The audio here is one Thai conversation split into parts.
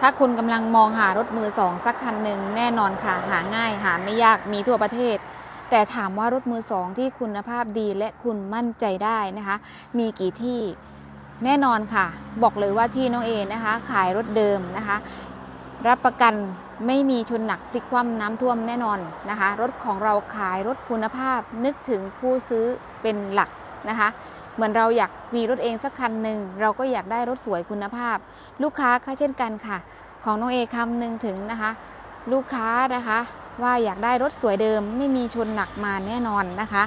ถ้าคุณกำลังมองหารถมือสองสักคันหนึ่งแน่นอนค่ะหาง่ายหาไม่ยากมีทั่วประเทศ แต่ถามว่ารถมือสองที่คุณภาพดีและคุณมั่นใจได้นะคะ มีกี่ที่แน่นอนค่ะ บอกเลยว่าที่น้องเอนะคะ ขายรถเดิมนะคะ รับประกันไม่มีชนหนักพลิกคว่ำน้ำท่วมแน่นอนนะคะ รถของเราขายรถคุณภาพนึกถึงผู้ซื้อเป็นหลักนะคะ เหมือนเราอยากมีรถเองสักคันหนึ่งเราก็อยากได้รถสวยคุณภาพ ลูกค้าก็เช่นกันค่ะ ของน้องเอคำหนึ่งถึงนะคะ ลูกค้านะคะว่าอยากได้รถสวยเดิมไม่มีชนหนักมาแน่นอนนะคะ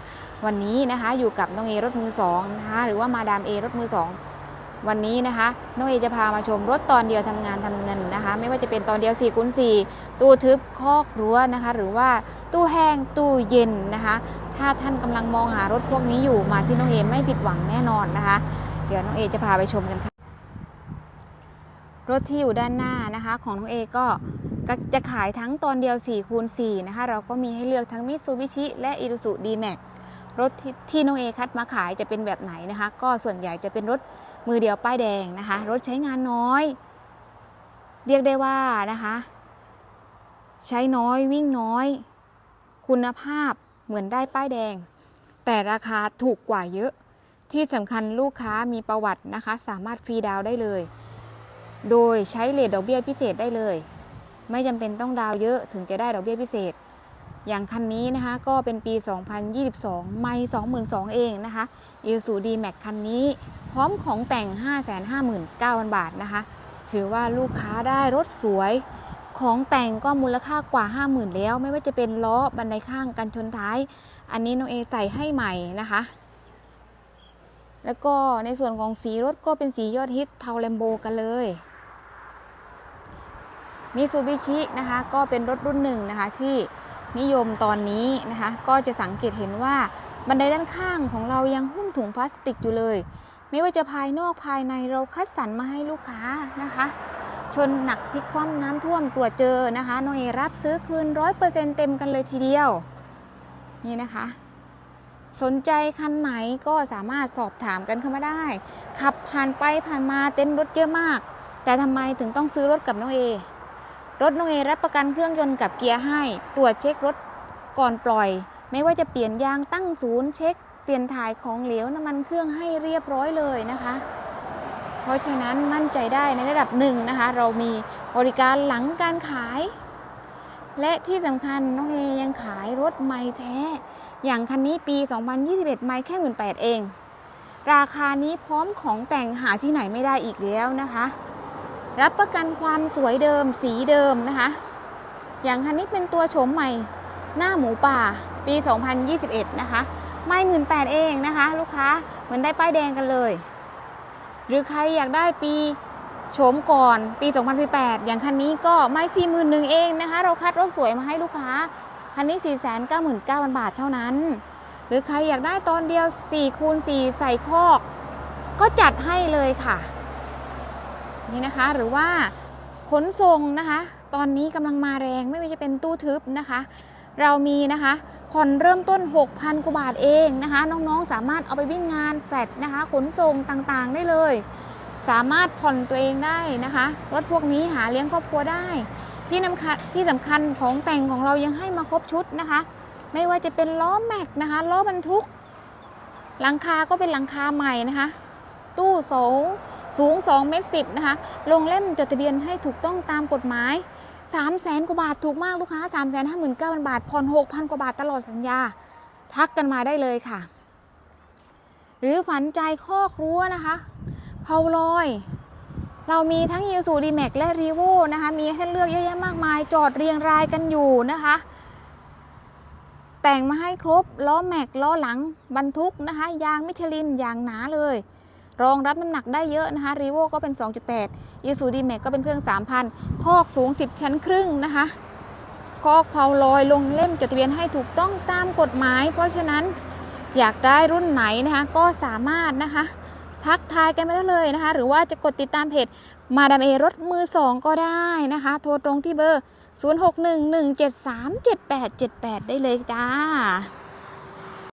วันนี้นะคะอยู่กับน้องเอรถมือสองนะคะหรือว่ามาดามเอรถมือสอง วันนี้นะคะน้องเอจะพามาชมรถตอนเดียวทำงานทำเงินนะคะ ไม่ว่าจะเป็นตอนเดียว4คูณ4ตู้ทึบคอกรั้วนะคะ หรือว่าตู้แห้งตู้เย็นนะคะ ถ้าท่านกำลังมองหารถพวกนี้อยู่มาที่น้องเอไม่ผิดหวังแน่นอนนะคะ เดี๋ยวน้องเอจะพาไปชมกันค่ะรถที่อยู่ด้านหน้านะคะของน้องเอก็จะขายทั้งตอนเดียว4คูณ4นะคะเราก็มีให้เลือกทั้งมิ t ซูบิชิและอิ u สุดีแม็กรถทที่น้องเอคัดมาขายจะเป็นแบบไหนนะคะ ก็ส่วนใหญ่จะเป็นรถ มือเดียวป้ายแดงนะคะ รถใช้งานน้อย เรียกได้ว่านะคะ ใช้น้อยวิ่งน้อย คุณภาพเหมือนได้ป้ายแดง แต่ราคาถูกกว่าเยอะ ที่สำคัญลูกค้ามีประวัตินะคะ สามารถฟรีดาวได้เลย โดยใช้เลทดอกเบี้ยพิเศษได้เลย ไม่จำเป็นต้องดาวเยอะถึงจะได้ดอกเบี้ยพิเศษ อย่างคันนี้นะคะก็เป็นปี 2022 ไม่22,000 เองนะคะอีซูดีแม็กคันนี้ พร้อมของแต่ง 559,000 บาทนะคะ ถือว่าลูกค้าได้รถสวย ของแต่งก็มูลค่ากว่า 50,000 แล้ว ไม่ว่าจะเป็นล้อบันไดข้างกันชนท้าย อันนี้น้องเอใส่ให้ใหม่นะคะ แล้วก็ในส่วนของสีรถก็เป็นสียอดฮิตเทาแลมโบกันเลยมิซูบิชินะคะก็เป็นรถรุ่นหนึ่งนะคะที่ นิยมตอนนี้นะคะ ก็จะสังเกตเห็นว่าบันไดด้านข้างของเรายังหุ้มถุงพลาสติกอยู่เลย ไม่ว่าจะภายนอกภายในเราคัดสรรมาให้ลูกค้านะคะ ชนหนักพลิกคว่ำน้ำท่วมตรวจเจอนะคะน้องเอรับซื้อคืนร้อยเปอร์เซ็นเต็มกันเลยทีเดียว นี่นะคะ สนใจคันไหนก็สามารถสอบถามกันเข้ามาได้ ขับผ่านไปผ่านมาเต้นรถเยอะมาก แต่ทำไมถึงต้องซื้อรถกับน้องเอ รถน้องเอรับประกันเครื่องยนต์กับเกียร์ให้ ตรวจเช็ครถก่อนปล่อย ไม่ว่าจะเปลี่ยนยางตั้งศูนย์เช็ค เปลี่ยนถ่ายของเหลวน้ำมันเครื่องให้เรียบร้อยเลยนะคะ เพราะฉะนั้นมั่นใจได้ในระดับหนึ่งนะคะ เรามีบริการหลังการขาย และที่สำคัญน้องเอยังขายรถใหม่แท้ อย่างคันนี้ปี 2021 ไม่แค่18,000เอง ราคานี้พร้อมของแต่งหาที่ไหนไม่ได้อีกแล้วนะคะ รับประกันความสวยเดิมสีเดิมนะคะ อย่างคันนี้เป็นตัวโฉมใหม่หน้าหมูป่าปี 2021 นะคะ ไม่หมื่นแปดเองนะคะ ลูกค้าเหมือนได้ป้ายแดงกันเลย หรือใครอยากได้ปีโฉมก่อนปี 2018 อย่างคันนี้ก็ไม่สี่หมื่นหนึ่งเองนะคะ เราคัดรถสวยมาให้ลูกค้า คันนี้ 499,000 บาทเท่านั้น หรือใครอยากได้ตอนเดียว4คูณ4ใส่คอก ก็จัดให้เลยค่ะ นี่นะคะ หรือว่าขนส่งนะคะ ตอนนี้กำลังมาแรงไม่ว่าจะเป็นตู้ทึบนะคะ เรามีนะคะผ่อนเริ่มต้น 6,000กว่าบาทเองนะคะ น้องๆ สามารถเอาไปวิ่งงานแฟลตนะคะ ขนส่งต่างๆได้เลย สามารถผ่อนตัวเองได้นะคะรถพวกนี้หาเลี้ยงครอบครัวได้ ที่นำที่สำคัญของแต่งของเรายังให้มาครบชุดนะคะ ไม่ว่าจะเป็นล้อแม็กนะคะล้อบรรทุก หลังคาก็เป็นหลังคาใหม่นะคะ ตู้โสง สูง2เมตรสินะคะ ลงเล่มจดทะเบียนให้ถูกต้องตามกฎหมาย3 0 0แสนกว่าบาทถูกมากลูกค้า 3 5 9 0 0 0 บาทผ่อน6,000 กว่าบาทตลอดสัญญา ทักกันมาได้เลยค่ะ หรือฝันใจข้อครัวนะคะเพาลอย เรามีทั้งยูสูดีแม็กและรีโวนะคะ มีให้เลือกเยอะแยะมากมาย จอดเรียงรายกันอยู่นะคะ แต่งมาให้ครบล้อแม็กล้อหลังบรรทุกนะคะ ยางมิชลินยางหนาเลย รองรับน้ำหนักได้เยอะนะคะรีโวก็เป็น 2.8ยูสูดีแม็กก็เป็นเครื่อง 3,000 คอกสูง 10 ชั้นครึ่งนะคะคอกเพาลอยลงเล่มจดทะเบียนให้ถูกต้องตามกฎหมาย เพราะฉะนั้นอยากได้รุ่นไหนนะคะก็สามารถนะคะทักทายกันไปได้เลยนะคะ หรือว่าจะกดติดตามเพจมาดามเอรถมือสองก็ได้นะคะ โทรตรงที่เบอร์ 0611737878 ได้เลยจ้า